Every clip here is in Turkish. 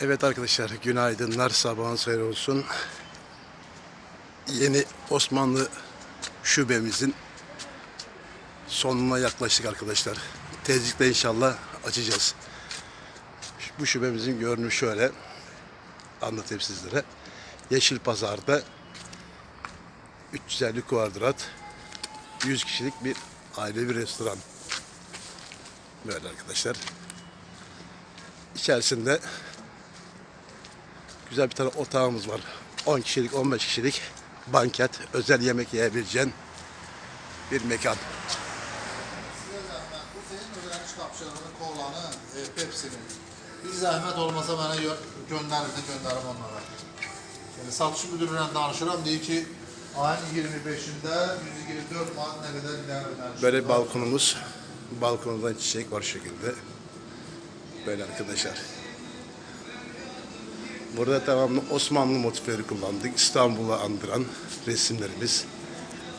Evet arkadaşlar günaydınlar sabahın hayır olsun. Yeni Osmanlı şubemizin sonuna yaklaştık arkadaşlar. Tezlikle inşallah açacağız. Bu şubemizin görünüşü şöyle. Anlatayım sizlere. Yeşil Pazar'da 350 kuadrat 100 kişilik bir aile bir restoran. Böyle arkadaşlar. İçerisinde güzel bir tane otağımız var. 10 kişilik, 15 kişilik banket, özel yemek yiyebileceğin bir mekan. Kolanı, e, Pepsi'ni. Bir zahmet olmasa bana gö gönderirdi, gönderim onlara. Yani satış müdürüyle danışıram, deyir ki ayın 25'inde 124 manat ne kadar ileride ödəniş Böyle balkonumuz. Balkonundan çiçek var şu şekilde. Böyle arkadaşlar. Burada tamamlı Osmanlı motifleri kullandık. İstanbul'u andıran resimlerimiz.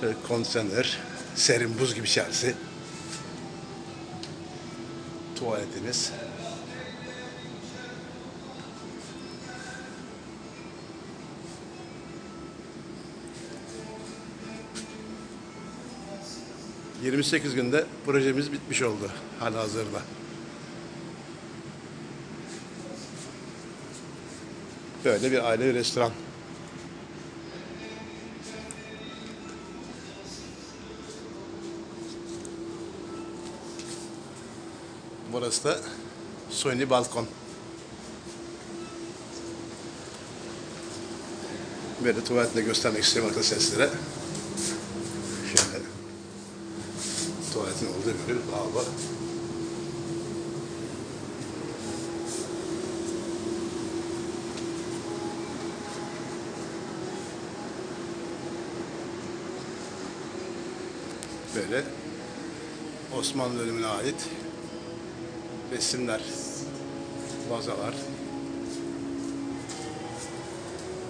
Şöyle kontener, serin buz gibi içerisi. Tuvaletimiz. ...28 günde projemiz bitmiş oldu halihazırda. Böyle bir aile restoran. Burası da suni balkon. Böyle tuvaletle göstermek istiyorum arkadaşlar sizlere. Şöyle. Tuvaletin olduğu bir lavabo. Böyle Osmanlı dönemine ait resimler, vazalar.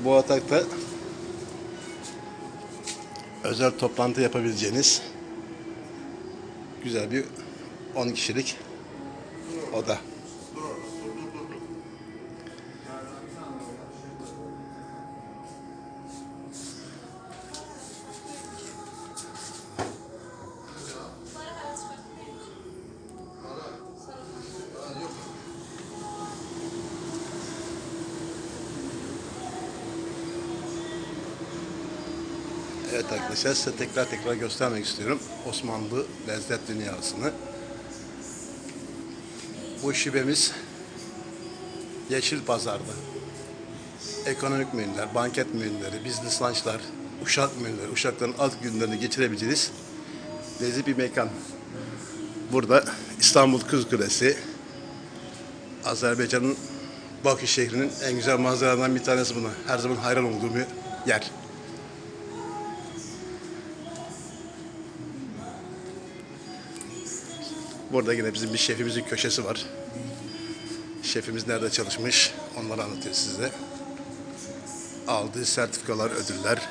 Bu atakta özel toplantı yapabileceğiniz güzel bir 10 kişilik oda. Evet arkadaşlar size tekrar tekrar göstermek istiyorum Osmanlı lezzet dünyasını. Bu şubemiz Yeşil Pazar'da. Ekonomik menüler, banket menüleri, business lunchlar, uşak menüleri, uşakların alt günlerini geçirebileceğiniz leziz bir mekan. Burada İstanbul Kız Kulesi, Azerbaycan'ın Bakü şehrinin en güzel manzaralarından bir tanesi buna. Her zaman hayran olduğum bir yer. Burada yine bizim bir şefimizin köşesi var. Şefimiz nerede çalışmış onları anlatıyor size. Aldığı sertifikalar, ödüller.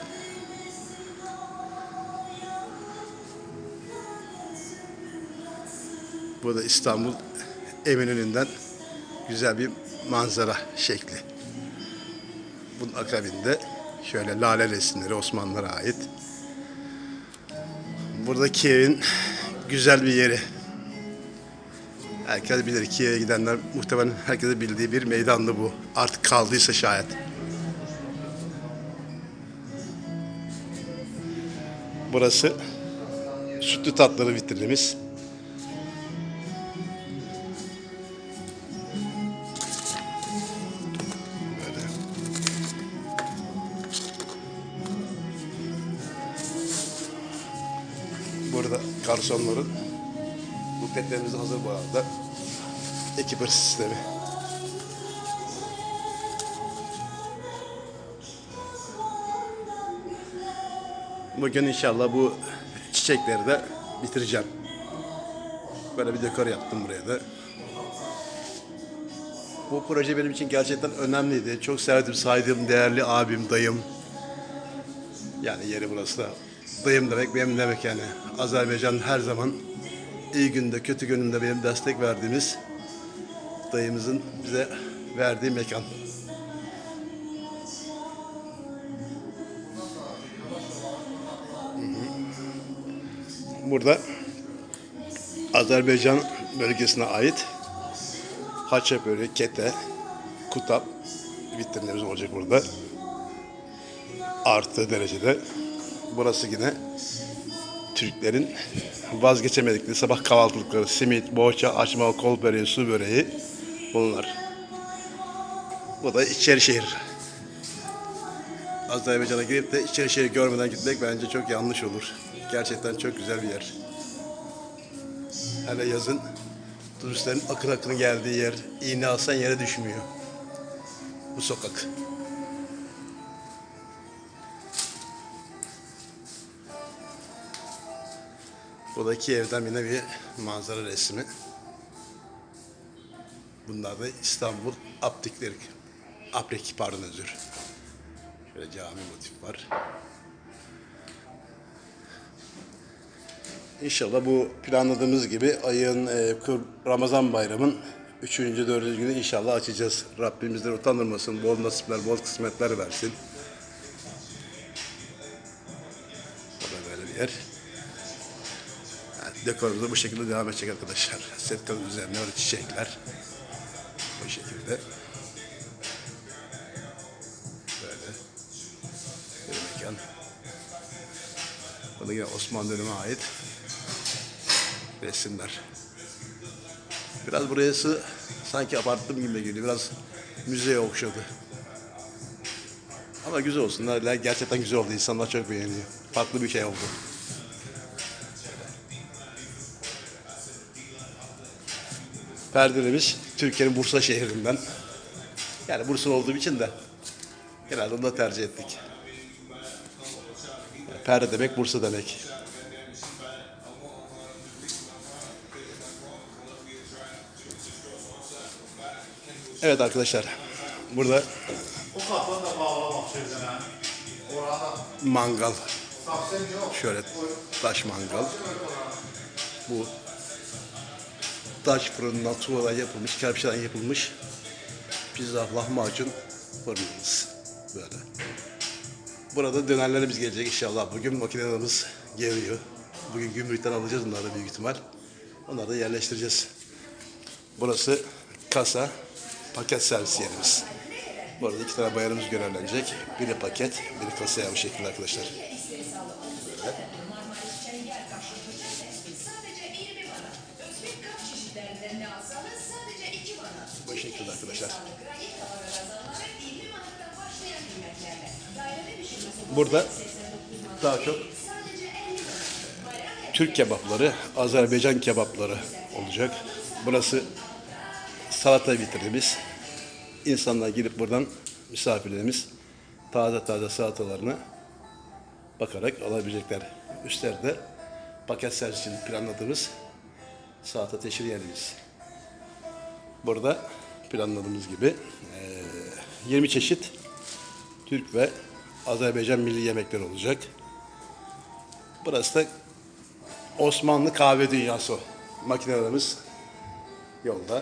Burada İstanbul Eminönü'nden güzel bir manzara şekli. Bunun akabinde şöyle lale resimleri Osmanlılara ait. Burada Kiev'in güzel bir yeri. Herkes bilir Kiev'e gidenler muhtemelen herkese bildiği bir meydandı bu. Artık kaldıysa şayet. Burası sütlü tatları vitrinimiz. Böyle. Burada garsonların Bukletlerimiz hazır bu arada. Ekipır sistemi. Bugün inşallah bu çiçekleri de bitireceğim. Böyle bir dekor yaptım buraya da. Bu proje benim için gerçekten önemliydi. Çok sevdim, saydığım değerli abim, dayım. Yani yeri burası da. Dayım demek benim demek yani. Azerbaycan her zaman iyi günde, kötü gününde benim destek verdiğimiz dayımızın bize verdiği mekan. Burada Azerbaycan bölgesine ait haça kete, kutap vitrinlerimiz olacak burada. Artı derecede. Burası yine Türklerin vazgeçemedikleri sabah kahvaltılıkları, simit, boğaça, açma, kol böreği, su böreği bunlar. Bu da İçerişehir. Azerbaycan'a girip de İçerişehir görmeden gitmek bence çok yanlış olur. Gerçekten çok güzel bir yer. Hele yazın turistlerin akın akın geldiği yer, iğne alsan yere düşmüyor. Bu sokak. Bu da Kiev'den yine bir manzara resmi. Bunlar da İstanbul Aptikleri. Aprik pardon özür. Şöyle cami motif var. İnşallah bu planladığımız gibi ayın e, Ramazan bayramın 3. 4. günü inşallah açacağız. Rabbim bizleri utandırmasın. Bol nasipler, bol kısmetler versin. Bu da böyle bir yer. Yani dekorumuz da bu şekilde devam edecek arkadaşlar. Setkanın üzerine öyle çiçekler. Şekilde. Böyle. Bir mekan. Bu yine Osmanlı döneme ait resimler. Biraz burası sanki abarttım gibi geliyor. Biraz müzeye okşadı. Ama güzel olsun. Gerçekten güzel oldu. İnsanlar çok beğeniyor. Farklı bir şey oldu. Perdelerimiz Türkiye'nin Bursa şehrinden. Yani Bursa olduğu için de genelde onu da tercih ettik. Yani perde demek Bursa demek. Evet arkadaşlar. Burada mangal. Şöyle taş mangal. Bu taş fırından tuğladan yapılmış, kerpiçten yapılmış pizza, lahmacun fırınımız. Böyle. Burada dönerlerimiz gelecek inşallah. Bugün makinelerimiz geliyor. Bugün gümrükten alacağız onları büyük ihtimal. Onları da yerleştireceğiz. Burası kasa, paket servis yerimiz. Bu arada iki tane bayanımız görevlenecek. Biri paket, biri kasaya bu şekilde arkadaşlar. Sadece Daire pişirmesi Burada daha çok sadece 50 bana. Bayram Türk kebapları, Azerbaycan kebapları olacak. Burası salata vitrimiz. İnsanlar girip buradan misafirlerimiz taze taze salatalarını bakarak alabilecekler. Üstlerde paket servis için planladığımız salata teşhir yerimiz. Burada planladığımız gibi eee, 20 çeşit Türk ve Azerbaycan milli yemekler olacak. Burası da Osmanlı kahve dünyası. Makinelerimiz yolda.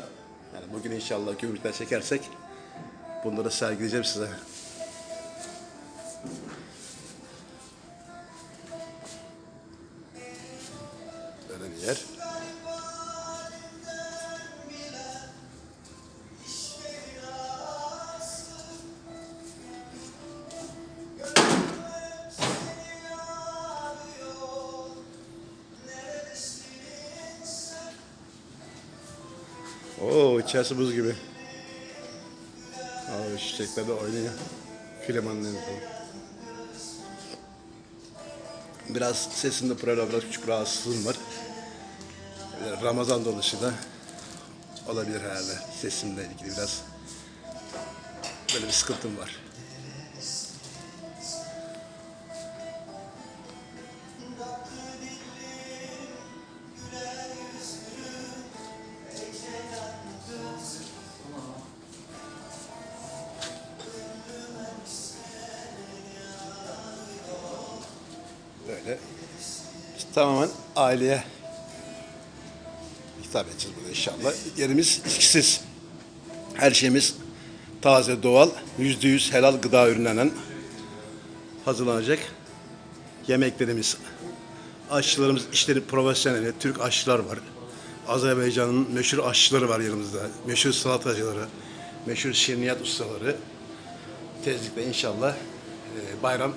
Yani bugün inşallah gümrükten çekersek bunları sergileyeceğim size. Oo içerisi buz gibi. Aa çiçekler de oynuyor. Filemanın Biraz sesimde problem, biraz küçük rahatsızlığım var. Ramazan dolayısıyla olabilir herhalde. Sesimle ilgili biraz böyle bir sıkıntım var. Tamamen aileye hitap edeceğiz burada inşallah. Yerimiz içkisiz. Her şeyimiz taze, doğal, yüzde yüz helal gıda ürünlerinden hazırlanacak yemeklerimiz. Aşçılarımız işleri profesyonel, Türk aşçılar var. Azerbaycan'ın meşhur aşçıları var yanımızda. Meşhur salatacıları, meşhur şirniyat ustaları. Tezlikle inşallah e, bayram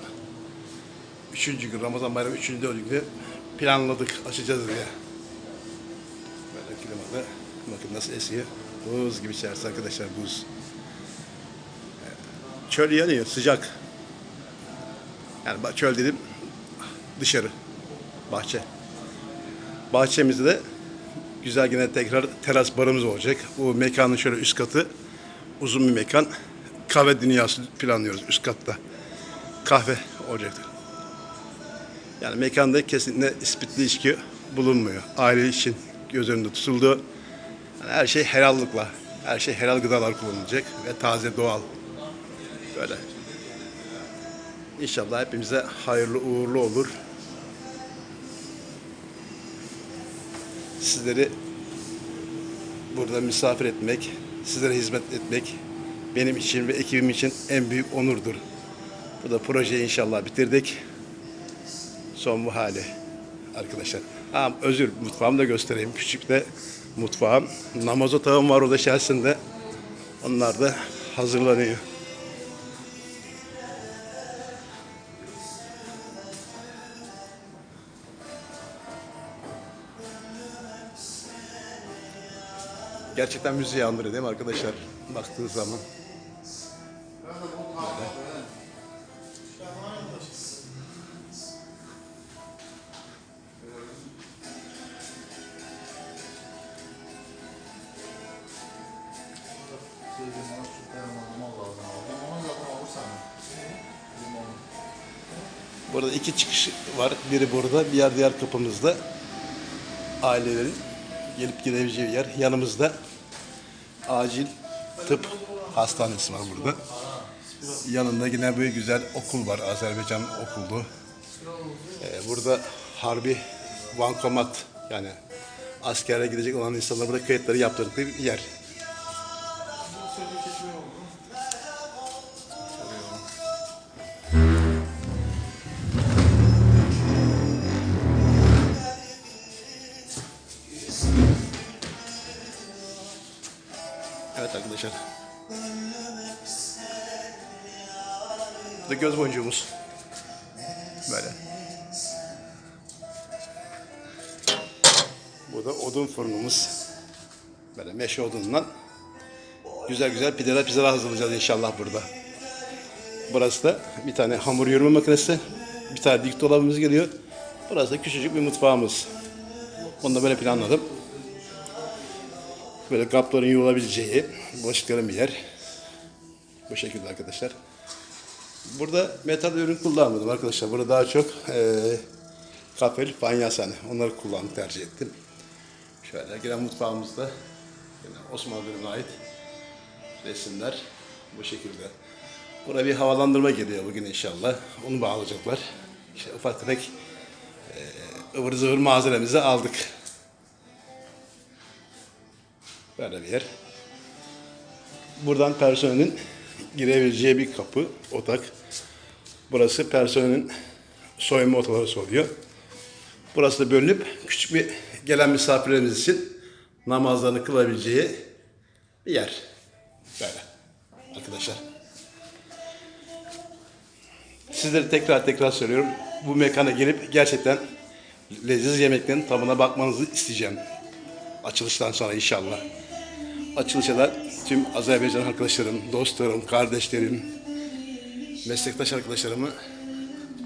Üçüncü gün, Ramazan bayramı üçüncü dördüncü günü planladık, açacağız diye. Böyle klimada, bakın nasıl esiyor. Buz gibi içerisi arkadaşlar, buz. Çöl yanıyor, sıcak. Yani çöl dedim, dışarı, bahçe. Bahçemizde de güzel yine tekrar teras barımız olacak. Bu mekanın şöyle üst katı, uzun bir mekan. Kahve dünyası planlıyoruz üst katta. Kahve olacaktır. Yani mekanda kesinlikle ispitli içki bulunmuyor. Aile için göz önünde tutuldu. Yani her şey helallıkla, her şey helal gıdalar kullanılacak ve taze doğal. Böyle. İnşallah hepimize hayırlı uğurlu olur. Sizleri burada misafir etmek, sizlere hizmet etmek benim için ve ekibim için en büyük onurdur. Bu da projeyi inşallah bitirdik son bu hali arkadaşlar. Ha, özür mutfağımı da göstereyim. Küçük de mutfağım. Namaz otağım var orada içerisinde. Onlar da hazırlanıyor. Gerçekten müziği andırıyor değil mi arkadaşlar? Baktığınız zaman. Burada iki çıkış var. Biri burada, bir yer diğer kapımızda. Ailelerin gelip gidebileceği yer. Yanımızda acil tıp hastanesi var burada. Yanında yine böyle güzel okul var. Azerbaycan okulu. Ee, burada harbi bankomat yani askere gidecek olan insanlar burada kayıtları yaptırdıkları bir yer. Evet arkadaşlar. Bu da göz boncuğumuz. Böyle. Bu da odun fırınımız. Böyle meşe odunundan güzel güzel pideler pizzalar hazırlayacağız inşallah burada. Burası da bir tane hamur yoğurma makinesi. Bir tane dik dolabımız geliyor. Burası da küçücük bir mutfağımız. Onu da böyle planladım. Böyle kapların yuvalabileceği, bulaşıkların bir yer. Bu şekilde arkadaşlar. Burada metal ürün kullanmadım arkadaşlar. Burada daha çok eee kafel, fanyashane. Onları kullanmayı tercih ettim. Şöyle gelen mutfağımızda yine Osmanlı dönemine ait resimler bu şekilde. Buraya bir havalandırma geliyor bugün inşallah. Onu bağlayacaklar. İşte ufak tefek eee ıvır zıvır malzememizi aldık. Böyle bir yer. Buradan personelin girebileceği bir kapı, otak. Burası personelin soyunma odaları oluyor. Burası da bölünüp küçük bir gelen misafirlerimiz için namazlarını kılabileceği bir yer. Böyle arkadaşlar. Sizlere tekrar tekrar söylüyorum. Bu mekana gelip gerçekten leziz yemeklerin tadına bakmanızı isteyeceğim. Açılıştan sonra inşallah. Açılışa da tüm Azerbaycan arkadaşlarım, dostlarım, kardeşlerim, meslektaş arkadaşlarımı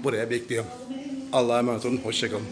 buraya bekliyorum. Allah'a emanet olun, hoşçakalın.